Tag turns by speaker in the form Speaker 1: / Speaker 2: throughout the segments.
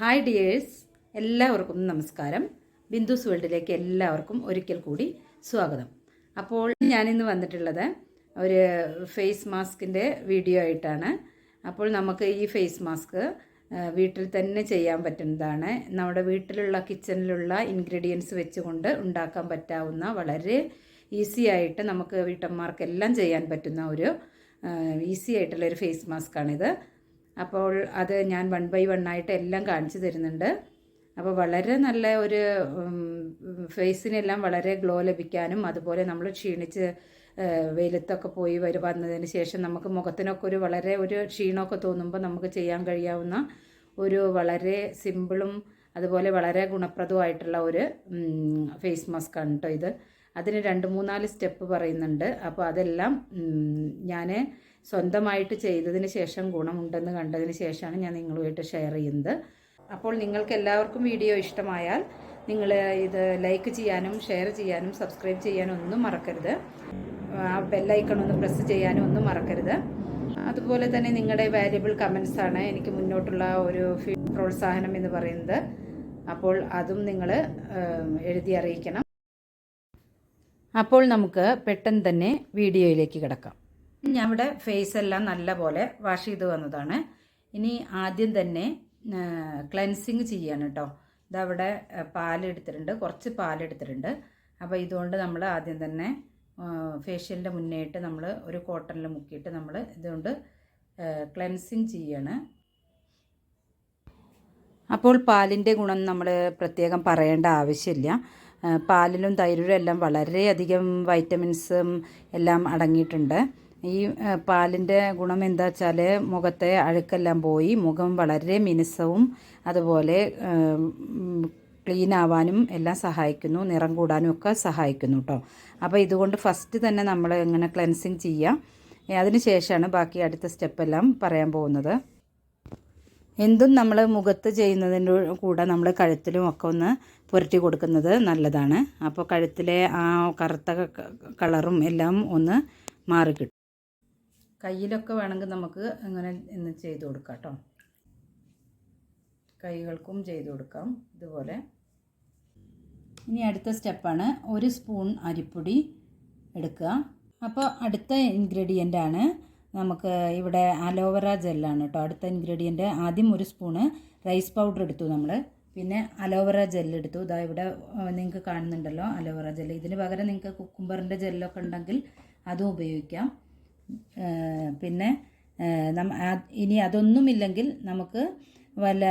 Speaker 1: Hi dears എല്ലാവർക്കും നമസ്കാരം. ബിന്ദുസ് വേൾഡിലേക്ക് എല്ലാവർക്കും ഒരിക്കൽ കൂടി സ്വാഗതം. അപ്പോൾ ഞാനിന്ന് വന്നിട്ടുള്ളത് ഒരു ഫേസ് മാസ്കിന്റെ വീഡിയോ ആയിട്ടാണ്. അപ്പോൾ നമുക്ക് ഈ ഫേസ് മാസ്ക് വീട്ടിൽ തന്നെ ചെയ്യാൻ പറ്റുന്നതാണ്. നമ്മുടെ വീട്ടിലുള്ള കിച്ചണിലുള്ള ഇൻഗ്രീഡിയൻസ് വെച്ചുകൊണ്ട് ഉണ്ടാക്കാൻ പറ്റാവുന്ന വളരെ ഈസി ആയിട്ട് നമുക്ക് വീട്ടമ്മമാർക്കെല്ലാം ചെയ്യാൻ പറ്റുന്ന ഒരു ഈസി ആയിട്ടുള്ള ഒരു ഫേസ് മാസ്കാണിത്. അപ്പോൾ അത് ഞാൻ വൺ ബൈ വൺ ആയിട്ട് എല്ലാം കാണിച്ചു തരുന്നുണ്ട്. അപ്പോൾ വളരെ നല്ല ഒരു ഫേസിനെല്ലാം വളരെ ഗ്ലോ ലഭിക്കാനും അതുപോലെ നമ്മൾ ക്ഷീണിച്ച് വെയിലത്തൊക്കെ പോയി വരു വന്നതിന് ശേഷം നമുക്ക് മുഖത്തിനൊക്കെ ഒരു വളരെ ഒരു ക്ഷീണമൊക്കെ തോന്നുമ്പോൾ നമുക്ക് ചെയ്യാൻ കഴിയാവുന്ന ഒരു വളരെ സിമ്പിളും അതുപോലെ വളരെ ഗുണപ്രദമായിട്ടുള്ള ഒരു ഫേസ് മാസ്കാണ് കേട്ടോ ഇത്. അതിന് രണ്ട് മൂന്നാൽ സ്റ്റെപ്പ് പറയുന്നുണ്ട്. അപ്പോൾ അതെല്ലാം ഞാൻ സ്വന്തമായിട്ട് ചെയ്തതിന് ശേഷം ഗുണമുണ്ടെന്ന് കണ്ടതിന് ശേഷമാണ് ഞാൻ നിങ്ങളുമായിട്ട് ഷെയർ ചെയ്യുന്നത്. അപ്പോൾ നിങ്ങൾക്ക് എല്ലാവർക്കും വീഡിയോ ഇഷ്ടമായാൽ നിങ്ങൾ ഇത് ലൈക്ക് ചെയ്യാനും ഷെയർ ചെയ്യാനും സബ്സ്ക്രൈബ് ചെയ്യാനും ഒന്നും മറക്കരുത്. ആ ബെല്ലൈക്കൺ ഒന്ന് പ്രസ് ചെയ്യാനും ഒന്നും മറക്കരുത്. അതുപോലെ തന്നെ നിങ്ങളുടെ വാല്യബിൾ കമൻസ് ആണ് എനിക്ക് മുന്നോട്ടുള്ള ഒരു പ്രോത്സാഹനം എന്ന് പറയുന്നത്. അപ്പോൾ അതും നിങ്ങൾ എഴുതി അറിയിക്കണം. അപ്പോൾ നമുക്ക് പെട്ടെന്ന് തന്നെ വീഡിയോയിലേക്ക് കിടക്കാം. ഞാൻ ഇവിടെ ഫേസ് എല്ലാം നല്ല പോലെ വാഷ് ചെയ്ത് വന്നതാണ്. ഇനി ആദ്യം തന്നെ ക്ലെൻസിങ് ചെയ്യാണ് കേട്ടോ ഇതവിടെ പാലെടുത്തിട്ടുണ്ട്. കുറച്ച് പാലെടുത്തിട്ടുണ്ട്. അപ്പോൾ ഇതുകൊണ്ട് നമ്മൾ ആദ്യം തന്നെ ഫേഷ്യലിന്റെ മുന്നേയിട്ട് നമ്മൾ ഒരു കോട്ടണിൽ മുക്കിയിട്ട് നമ്മൾ ഇതുകൊണ്ട് ക്ലെൻസിങ് ചെയ്യാണ്. അപ്പോൾ പാലിന്റെ ഗുണം നമ്മൾ പ്രത്യേകം പറയേണ്ട ആവശ്യമില്ല. പാലിലും തൈരിലും എല്ലാം വളരെയധികം വൈറ്റമിൻസും എല്ലാം അടങ്ങിയിട്ടുണ്ട്. ഈ പാലിന്റെ ഗുണം എന്താ വെച്ചാൽ മുഖത്തെ അഴുക്കെല്ലാം പോയി മുഖം വളരെ മിനുസവും അതുപോലെ ക്ലീൻ ആവാനും എല്ലാം സഹായിക്കുന്നു നിറം കൂടാനും ഒക്കെ സഹായിക്കുന്നു കേട്ടോ അപ്പോൾ ഇതുകൊണ്ട് ഫസ്റ്റ് തന്നെ നമ്മൾ ഇങ്ങനെ ക്ലെൻസിങ് ചെയ്യാം. അതിന് ശേഷമാണ് ബാക്കി അടുത്ത സ്റ്റെപ്പെല്ലാം പറയാൻ പോകുന്നത്. എന്തും നമ്മൾ മുഖത്ത് ചെയ്യുന്നതിന്റെ കൂടെ നമ്മൾ കഴുത്തിലും ഒക്കെ ഒന്ന് പുരട്ടി കൊടുക്കുന്നത് നല്ലതാണ്. അപ്പോൾ കഴുത്തിലെ ആ കറുത്ത കളറും എല്ലാം ഒന്ന് മാറി കയ്യിലൊക്കെ വേണമെങ്കിൽ നമുക്ക് അങ്ങനെ ഇന്ന് ചെയ്ത് കൊടുക്കാം കേട്ടോ. കൈകൾക്കും ചെയ്ത് കൊടുക്കാം ഇതുപോലെ. ഇനി അടുത്ത സ്റ്റെപ്പാണ് ഒരു സ്പൂൺ അരിപ്പൊടി എടുക്കുക. അപ്പോൾ അടുത്ത ഇൻഗ്രീഡിയന്റ് ആണ് നമുക്ക് ഇവിടെ അലോവറ ജെല്ലാണ് കേട്ടോ. അടുത്ത ഇൻഗ്രീഡിയന്റ് ആദ്യം ഒരു സ്പൂണ് റൈസ് പൗഡർ എടുത്തു നമ്മൾ പിന്നെ അലോവറ ജെല്ല് എടുത്തു. ഇതാ ഇവിടെ നിങ്ങൾക്ക് കാണുന്നുണ്ടല്ലോ അലോവറ ജെല്ല്. ഇതിന് പകരം നിങ്ങൾക്ക് കുക്കുംബറിന്റെ ജെല്ലൊക്കെ ഉണ്ടെങ്കിൽ അതും ഉപയോഗിക്കാം. പിന്നെ ഇനി അതൊന്നുമില്ലെങ്കിൽ നമുക്ക് വല്ല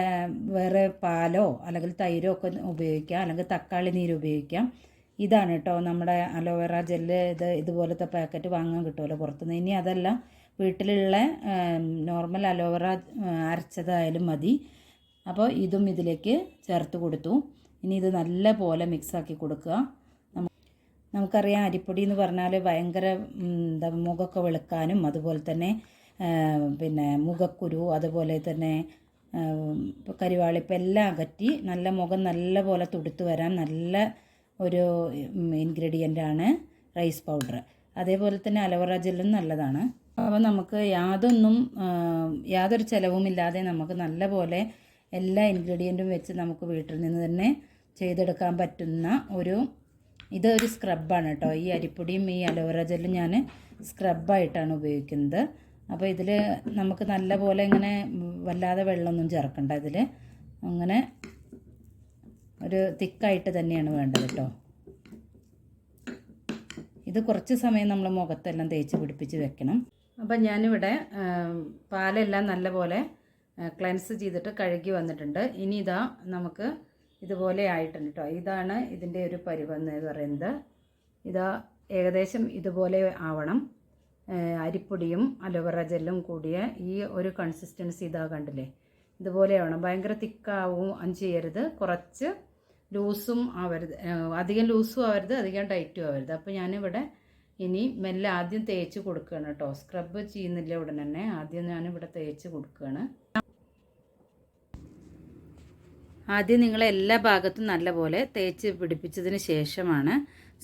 Speaker 1: വേറെ പാലോ അല്ലെങ്കിൽ തൈരോ ഒക്കെ ഉപയോഗിക്കാം. അല്ലെങ്കിൽ തക്കാളി നീര് ഉപയോഗിക്കാം. ഇതാണ് കേട്ടോ നമ്മുടെ അലോവേറ ജെല്ല് ഇത് ഇതുപോലത്തെ പാക്കറ്റ് വാങ്ങാൻ കിട്ടുമല്ലോ പുറത്തുനിന്ന്. ഇനി അതല്ല വീട്ടിലുള്ള നോർമൽ അലോവേറ അരച്ചതായാലും മതി. അപ്പോൾ ഇതും ഇതിലേക്ക് ചേർത്ത് കൊടുത്തു. ഇനി ഇത് നല്ല പോലെ മിക്സാക്കി കൊടുക്കുക. നമുക്കറിയാം അരിപ്പൊടി എന്ന് പറഞ്ഞാൽ ഭയങ്കര എന്താ മുഖമൊക്കെ വെളുക്കാനും അതുപോലെ തന്നെ പിന്നെ മുഖക്കുരു അതുപോലെ തന്നെ കരിവാളിപ്പം എല്ലാം അകറ്റി നല്ല മുഖം നല്ല പോലെ തുടുത്ത് വരാൻ നല്ല ഒരു ഇൻഗ്രീഡിയന്റാണ് റൈസ് പൗഡർ അതേപോലെ തന്നെ അലോവറ ജെല്ലും നല്ലതാണ്. അപ്പോൾ നമുക്ക് യാതൊന്നും യാതൊരു യാതൊരു ചിലവുമില്ലാതെ നമുക്ക് നല്ല പോലെ എല്ലാ ഇൻഗ്രീഡിയന്റും വെച്ച് നമുക്ക് വീട്ടിൽ നിന്ന് തന്നെ ചെയ്തെടുക്കാൻ പറ്റുന്ന ഒരു ഇത് ഒരു സ്ക്രബാണ് കേട്ടോ ഈ അരിപ്പൊടിയും ഈ അലോവേറ ജെല്ലും ഞാൻ സ്ക്രബായിട്ടാണ് ഉപയോഗിക്കുന്നത്. അപ്പോൾ ഇതിൽ നമുക്ക് നല്ല പോലെ ഇങ്ങനെ വല്ലാതെ വെള്ളമൊന്നും ചേർക്കണ്ട ഇതിൽ അങ്ങനെ ഒരു തിക്കായിട്ട് തന്നെയാണ് വേണ്ടത് കേട്ടോ ഇത് കുറച്ച് സമയം നമ്മൾ മുഖത്തെല്ലാം തേച്ച് പിടിപ്പിച്ച് വെക്കണം. അപ്പം ഞാനിവിടെ പാലെല്ലാം നല്ലപോലെ ക്ലെൻസ് ചെയ്തിട്ട് കഴുകി വന്നിട്ടുണ്ട്. ഇനി ഇതാ നമുക്ക് ഇതുപോലെ ആയിട്ടുണ്ട് കേട്ടോ ഇതാണ് ഇതിന്റെ ഒരു പരുവെന്ന് പറയുന്നത്. ഇതാ ഏകദേശം ഇതുപോലെ ആവണം. അരിപ്പൊടിയും അലോവറ ജെല്ലും കൂടിയ ഈ ഒരു കൺസിസ്റ്റൻസി ഇതാ കണ്ടില്ലേ? ഇതുപോലെ ആവണം. ഭയങ്കര തിക്കാവും ചെയ്യരുത്. കുറച്ച് ലൂസും ആവരുത്. അധികം ലൂസും ആവരുത് അധികം ടൈറ്റും ആവരുത്. അപ്പോൾ ഞാനിവിടെ ഇനി മെല്ലെ ആദ്യം തേച്ച് കൊടുക്കുകയാണ് കേട്ടോ സ്ക്രബ് ചെയ്യുന്നില്ല ഉടൻ തന്നെ ആദ്യം ഞാനിവിടെ തേച്ച് കൊടുക്കുകയാണ് ആദ്യം നിങ്ങൾ എല്ലാ ഭാഗത്തും നല്ലപോലെ തേച്ച് പിടിപ്പിച്ചതിന് ശേഷമാണ്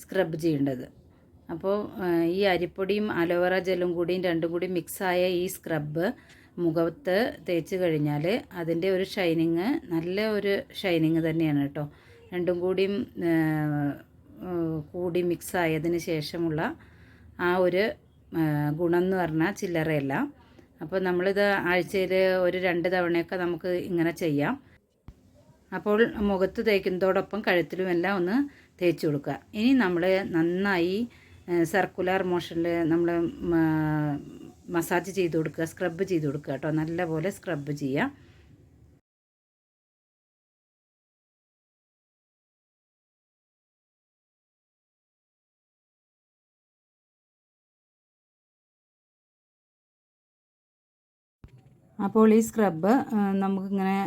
Speaker 1: സ്ക്രബ് ചെയ്യേണ്ടത്. അപ്പോൾ ഈ അരിപ്പൊടിയും അലോവേറ ജെല്ലും കൂടിയും രണ്ടും കൂടി മിക്സായ ഈ സ്ക്രബ് മുഖത്ത് തേച്ച് കഴിഞ്ഞാൽ അതിന്റെ ഒരു ഷൈനിങ് നല്ല ഒരു ഷൈനിങ് തന്നെയാണ് കേട്ടോ. രണ്ടും കൂടിയും കൂടി മിക്സായതിന് ശേഷമുള്ള ആ ഒരു ഗുണം എന്ന് പറഞ്ഞാൽ ചില്ലറയല്ല. അപ്പോൾ നമ്മളിത് ആഴ്ചയിൽ ഒരു രണ്ട് തവണയൊക്കെ നമുക്ക് ഇങ്ങനെ ചെയ്യാം. അപ്പോൾ മുഖത്ത് തേക്കുന്നതോടൊപ്പം കഴുത്തിലും എല്ലാം ഒന്ന് തേച്ച് കൊടുക്കുക. ഇനി നമ്മൾ നന്നായി സർക്കുലർ മോഷനിൽ നമ്മൾ മസാജ് ചെയ്ത് കൊടുക്കുക സ്ക്രബ് ചെയ്ത് കൊടുക്കുക കേട്ടോ. നല്ലപോലെ സ്ക്രബ് ചെയ്യുക. അപ്പോൾ ഈ സ്ക്രബ് നമുക്കിങ്ങനെ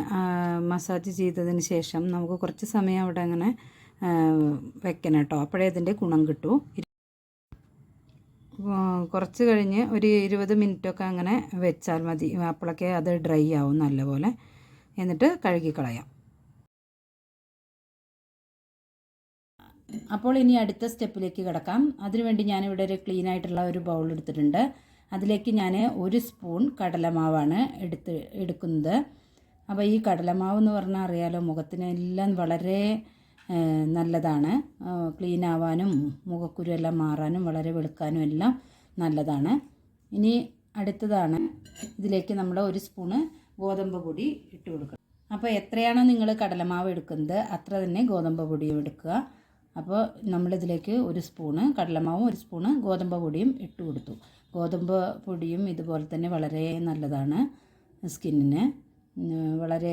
Speaker 1: മസാജ് ചെയ്തതിന് ശേഷം നമുക്ക് കുറച്ച് സമയം അവിടെ അങ്ങനെ വെക്കണം കേട്ടോ. അപ്പോഴേ അതിന്റെ ഗുണം കിട്ടൂ. കുറച്ച് കഴിഞ്ഞ് ഒരു ഇരുപത് മിനിറ്റൊക്കെ അങ്ങനെ വെച്ചാൽ മതി. അപ്പോഴൊക്കെ അത് ഡ്രൈ ആവും നല്ലപോലെ. എന്നിട്ട് കഴുകിക്കളയാം അപ്പോൾ ഇനി അടുത്ത സ്റ്റെപ്പിലേക്ക് കിടക്കാം. അതിനുവേണ്ടി ഞാനിവിടെ ഒരു ക്ലീൻ ആയിട്ടുള്ള ഒരു ബൗൾ എടുത്തിട്ടുണ്ട്. അതിലേക്ക് ഞാൻ ഒരു സ്പൂൺ കടലമാവാണ് എടുത്ത് എടുക്കുന്നത്. അപ്പോൾ ഈ കടലമാവ് എന്ന് പറഞ്ഞാൽ അറിയാലോ മുഖത്തിനെല്ലാം വളരെ നല്ലതാണ്. ക്ലീൻ ആവാനും മുഖക്കുരു എല്ലാം മാറാനും വളരെ വെളുക്കാനും എല്ലാം നല്ലതാണ്. ഇനി അടുത്തതാണ് ഇതിലേക്ക് നമ്മൾ ഒരു സ്പൂണ് ഗോതമ്പ് പൊടി ഇട്ട് കൊടുക്കണം. അപ്പോൾ എത്രയാണോ നിങ്ങൾ കടലമാവ് എടുക്കുന്നത് അത്ര തന്നെ ഗോതമ്പ് പൊടിയും എടുക്കുക. അപ്പോൾ നമ്മളിതിലേക്ക് ഒരു സ്പൂണ് കടലമാവും ഒരു സ്പൂണ് ഗോതമ്പ് പൊടിയും ഇട്ട് കൊടുത്തു. ഗോതമ്പ് പൊടിയും ഇതുപോലെ തന്നെ വളരെ നല്ലതാണ് സ്കിന്നിന്. വളരെ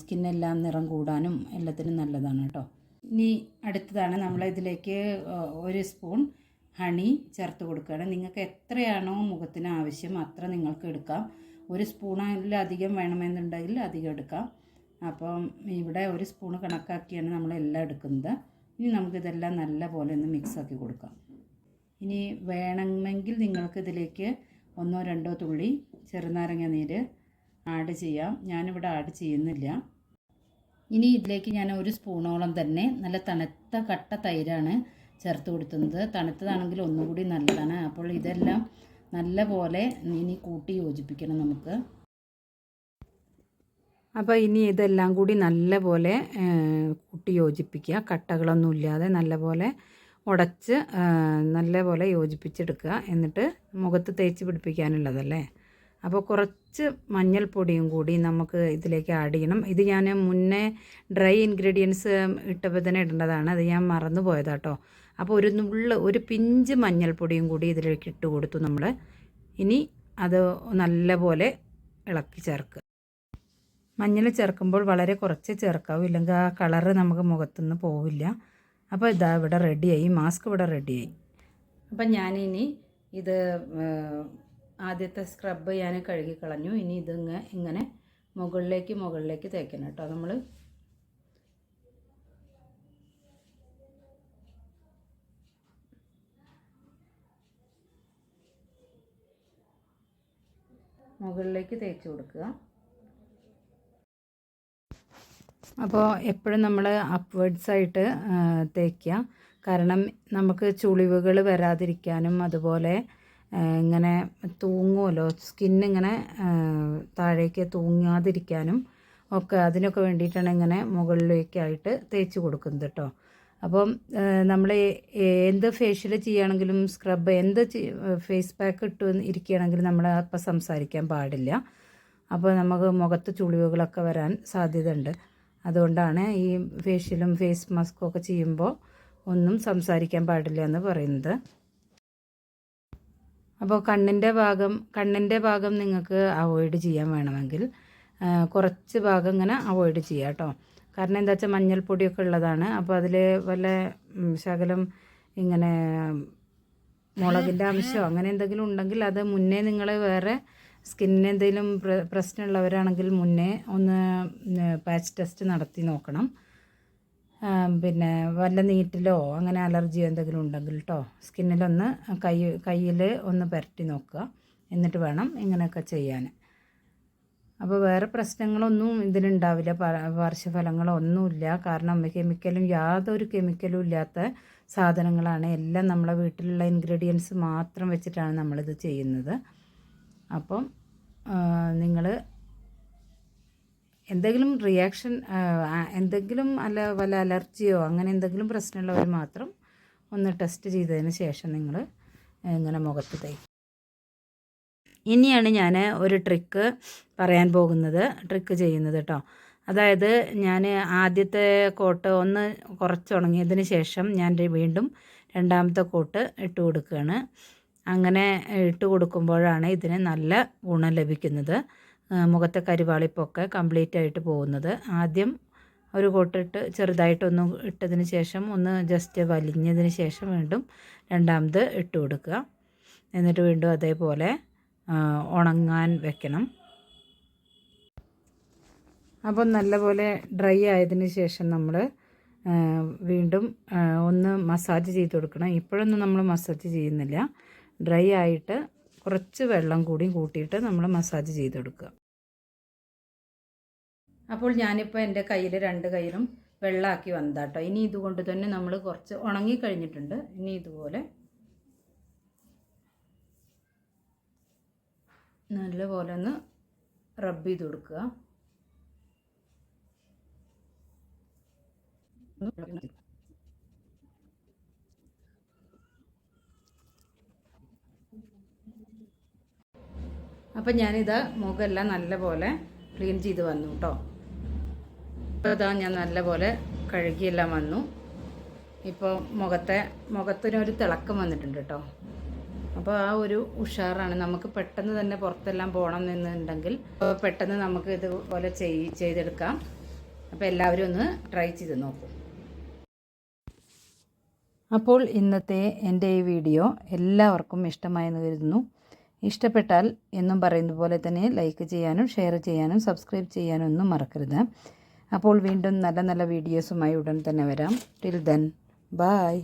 Speaker 1: സ്കിന്നെല്ലാം നിറം കൂടാനും എല്ലാത്തിനും നല്ലതാണ് കേട്ടോ. ഇനി അടുത്തതാണ് നമ്മൾ ഇതിലേക്ക് ഒരു സ്പൂൺ ഹണി ചേർത്ത് കൊടുക്കുകയാണ്. നിങ്ങൾക്ക് എത്രയാണോ മുഖത്തിന് ആവശ്യം അത്ര നിങ്ങൾക്ക് എടുക്കാം. ഒരു സ്പൂണിലധികം വേണമെന്നുണ്ടെങ്കിൽ അധികം എടുക്കാം. അപ്പം ഇവിടെ ഒരു സ്പൂണ് കണക്കാക്കിയാണ് നമ്മളെല്ലാം എടുക്കുന്നത്. ഇനി നമുക്കിതെല്ലാം നല്ല പോലെ ഒന്ന് മിക്സാക്കി കൊടുക്കാം. ഇനി വേണമെങ്കിൽ നിങ്ങൾക്ക് ഇതിലേക്ക് ഒന്നോ രണ്ടോ തുള്ളി ചെറുനാരങ്ങ നീര് ആഡ് ചെയ്യാം. ഞാനിവിടെ ആഡ് ചെയ്യുന്നില്ല. ഇനി ഇതിലേക്ക് ഞാൻ ഒരു സ്പൂണോളം തന്നെ നല്ല തണുത്ത കട്ട തൈരാണ് ചേർത്ത് കൊടുക്കുന്നത് തണുത്തതാണെങ്കിൽ ഒന്നുകൂടി നല്ലതാണ്. അപ്പോൾ ഇതെല്ലാം നല്ല പോലെ ഇനി കൂട്ടി യോജിപ്പിക്കണം നമുക്ക്. അപ്പോൾ ഇനി ഇതെല്ലാം കൂടി നല്ലപോലെ കൂട്ടി യോജിപ്പിക്കുക. കട്ടകളൊന്നും ഇല്ലാതെ നല്ലപോലെ ഉടച്ച് നല്ലപോലെ യോജിപ്പിച്ചെടുക്കുക. എന്നിട്ട് മുഖത്ത് തേച്ച് പിടിപ്പിക്കാനുള്ളതല്ലേ? അപ്പോൾ കുറച്ച് മഞ്ഞൾപ്പൊടിയും കൂടി നമുക്ക് ഇതിലേക്ക് ആഡ് ചെയ്യണം. ഇത് ഞാൻ മുന്നേ ഡ്രൈ ഇൻഗ്രീഡിയൻസ് ഇട്ടപ്പോൾ തന്നെ ഇടേണ്ടതാണ്. അത് ഞാൻ മറന്നു പോയതാട്ടോ. അപ്പോൾ ഒരു നുള്ള ഒരു പിഞ്ച് മഞ്ഞൾപ്പൊടിയും കൂടി ഇതിലേക്ക് ഇട്ട് കൊടുത്തു നമ്മൾ ഇനി അത് നല്ലപോലെ ഇളക്കി ചേർക്കുക. മഞ്ഞൾ ചേർക്കുമ്പോൾ വളരെ കുറച്ച് ചേർക്കാവൂ. ഇല്ലെങ്കിൽ ആ കളറ് നമുക്ക് മുഖത്തുനിന്ന് പോവില്ല. അപ്പോൾ ഇതാ ഇവിടെ റെഡിയായി മാസ്ക് ഇവിടെ റെഡിയായി അപ്പം ഞാനിനി ഇത് ആദ്യത്തെ സ്ക്രബ് ഞാൻ കഴുകി കളഞ്ഞു. ഇനി ഇത് ഇങ്ങനെ മുകളിലേക്ക് മുകളിലേക്ക് തേക്കണം കേട്ടോ നമ്മൾ മുകളിലേക്ക് തേച്ച് കൊടുക്കുക. അപ്പോൾ എപ്പോഴും നമ്മൾ അപ്വേഡ്സ് ആയിട്ട് തേക്കുക കാരണം നമുക്ക് ചുളിവുകൾ വരാതിരിക്കാനും അതുപോലെ ഇങ്ങനെ തൂങ്ങുമല്ലോ സ്കിന്നിങ്ങനെ താഴേക്ക് തൂങ്ങാതിരിക്കാനും ഒക്കെ അതിനൊക്കെ വേണ്ടിയിട്ടാണ് ഇങ്ങനെ മുകളിലേക്കായിട്ട് തേച്ച് കൊടുക്കുന്നത് കേട്ടോ അപ്പം നമ്മൾ എന്ത് ഫേഷ്യൽ ചെയ്യുകയാണെങ്കിലും സ്ക്രബ് എന്ത് ഫേസ് പാക്ക് ഇട്ട് ഇരിക്കുകയാണെങ്കിലും നമ്മൾ അപ്പം സംസാരിക്കാൻ പാടില്ല. അപ്പോൾ നമുക്ക് മുഖത്ത് ചുളിവുകളൊക്കെ വരാൻ സാധ്യതയുണ്ട്. അതുകൊണ്ടാണ് ഈ ഫേഷ്യലും ഫേസ് മാസ്കും ഒക്കെ ചെയ്യുമ്പോൾ ഒന്നും സംസാരിക്കാൻ പാടില്ല എന്ന് പറയുന്നത്. അപ്പോൾ കണ്ണിന്റെ ഭാഗം കണ്ണിന്റെ ഭാഗം നിങ്ങൾക്ക് അവോയ്ഡ് ചെയ്യാൻ വേണമെങ്കിൽ കുറച്ച് ഭാഗം ഇങ്ങനെ അവോയ്ഡ് ചെയ്യുക കേട്ടോ. കാരണം എന്താ വെച്ചാൽ മഞ്ഞൾപ്പൊടിയൊക്കെ ഉള്ളതാണ്. അപ്പോൾ അതിൽ വല്ല ശകലം ഇങ്ങനെ മുളകിന്റെ അംശമോ അങ്ങനെ എന്തെങ്കിലും ഉണ്ടെങ്കിൽ അത് മുന്നേ നിങ്ങൾ വേറെ സ്കിന്നിന് എന്തെങ്കിലും പ്രശ്നമുള്ളവരാണെങ്കിൽ മുന്നേ ഒന്ന് പാച്ച് ടെസ്റ്റ് നടത്തി നോക്കണം. പിന്നെ വല്ല നീറ്റിലോ അങ്ങനെ അലർജിയോ എന്തെങ്കിലും ഉണ്ടെങ്കിൽ കേട്ടോ സ്കിന്നിലൊന്ന് കൈ കയ്യിൽ ഒന്ന് പുരട്ടി നോക്കുക. എന്നിട്ട് വേണം ഇങ്ങനെയൊക്കെ ചെയ്യാൻ. അപ്പോൾ വേറെ പ്രശ്നങ്ങളൊന്നും ഇതിനുണ്ടാവില്ല പ- പാർശ്വഫലങ്ങളോ ഒന്നുമില്ല. കാരണം കെമിക്കലും യാതൊരു കെമിക്കലും ഇല്ലാത്ത സാധനങ്ങളാണ്. എല്ലാം നമ്മളെ വീട്ടിലുള്ള ഇൻഗ്രീഡിയൻസ് മാത്രം വെച്ചിട്ടാണ് നമ്മളിത് ചെയ്യുന്നത്. അപ്പം നിങ്ങൾ എന്തെങ്കിലും റിയാക്ഷൻ എന്തെങ്കിലും അല്ല വല്ല അലർജിയോ അങ്ങനെ എന്തെങ്കിലും പ്രശ്നമുള്ളവർ മാത്രം ഒന്ന് ടെസ്റ്റ് ചെയ്തതിന് ശേഷം നിങ്ങൾ ഇങ്ങനെ മുഖത്ത് തേക്കും ഇനിയാണ് ഞാൻ ഒരു ട്രിക്ക് പറയാൻ പോകുന്നത് ട്രിക്ക് ചെയ്യുന്നത് കേട്ടോ അതായത് ഞാൻ ആദ്യത്തെ കോട്ട് ഒന്ന് കുറച്ച് ഉണങ്ങിയതിന് ശേഷം ഞാൻ വീണ്ടും രണ്ടാമത്തെ കോട്ട് ഇട്ട് കൊടുക്കുകയാണ് അങ്ങനെ ഇട്ട് കൊടുക്കുമ്പോഴാണ് ഇതിന് നല്ല ഗുണം ലഭിക്കുന്നത്. മുഖത്തെ കരിവാളിപ്പൊക്കെ കംപ്ലീറ്റ് ആയിട്ട് പോകുന്നത്. ആദ്യം ഒരു കൊട്ടിട്ട് ചെറുതായിട്ടൊന്ന് ഇട്ടതിന് ശേഷം ഒന്ന് ജസ്റ്റ് വലിഞ്ഞതിന് ശേഷം വീണ്ടും രണ്ടാമത് ഇട്ട് കൊടുക്കുക. എന്നിട്ട് വീണ്ടും അതേപോലെ ഉണങ്ങാൻ വെക്കണം. അപ്പം നല്ലപോലെ ഡ്രൈ ആയതിന് ശേഷം നമ്മൾ വീണ്ടും ഒന്ന് മസാജ് ചെയ്ത് കൊടുക്കണം. ഇപ്പോഴൊന്നും നമ്മൾ മസാജ് ചെയ്യുന്നില്ല. ഡ്രൈ ആയിട്ട് കുറച്ച് വെള്ളം കൂടി കൂട്ടിയിട്ട് നമ്മൾ മസാജ് ചെയ്തെടുക്കുക. അപ്പോൾ ഞാനിപ്പോൾ എന്റെ കയ്യിൽ രണ്ട് കയ്യിലും വെള്ളമാക്കി വന്നതാട്ടോ ഇനി ഇതുകൊണ്ട് തന്നെ നമ്മൾ കുറച്ച് ഉണങ്ങി കഴിഞ്ഞിട്ടുണ്ട്. ഇനി ഇതുപോലെ നല്ലപോലെ ഒന്ന് റബ്ബ് ചെയ്ത് കൊടുക്കുക. അപ്പം ഞാനിത് മുഖമെല്ലാം നല്ലപോലെ ക്ലീൻ ചെയ്ത് വന്നു കേട്ടോ ഇപ്പോൾ ഇതാ ഞാൻ നല്ലപോലെ കഴുകിയെല്ലാം വന്നു. ഇപ്പോൾ മുഖത്തെ മുഖത്തിനൊരു തിളക്കം വന്നിട്ടുണ്ട് കേട്ടോ അപ്പോൾ ആ ഒരു ഉഷാറാണ്. നമുക്ക് പെട്ടെന്ന് തന്നെ പുറത്തെല്ലാം പോകണം എന്നുണ്ടെങ്കിൽ പെട്ടെന്ന് നമുക്ക് ഇതുപോലെ ചെയ് ചെയ്തെടുക്കാം. അപ്പോൾ എല്ലാവരും ഒന്ന് ട്രൈ ചെയ്ത് നോക്കും. അപ്പോൾ ഇന്നത്തെ എന്റെ ഈ വീഡിയോ എല്ലാവർക്കും ഇഷ്ടമായെന്ന് കരുതുന്നു. ഇഷ്ടപ്പെട്ടാൽ എന്നും പറയുന്ന പോലെ തന്നെ ലൈക്ക് ചെയ്യാനും ഷെയർ ചെയ്യാനും സബ്സ്ക്രൈബ് ചെയ്യാനും ഒന്നും മറക്കരുത്. അപ്പോൾ വീണ്ടും നല്ല നല്ല വീഡിയോസുമായി ഉടൻ തന്നെ വരാം. Till then bye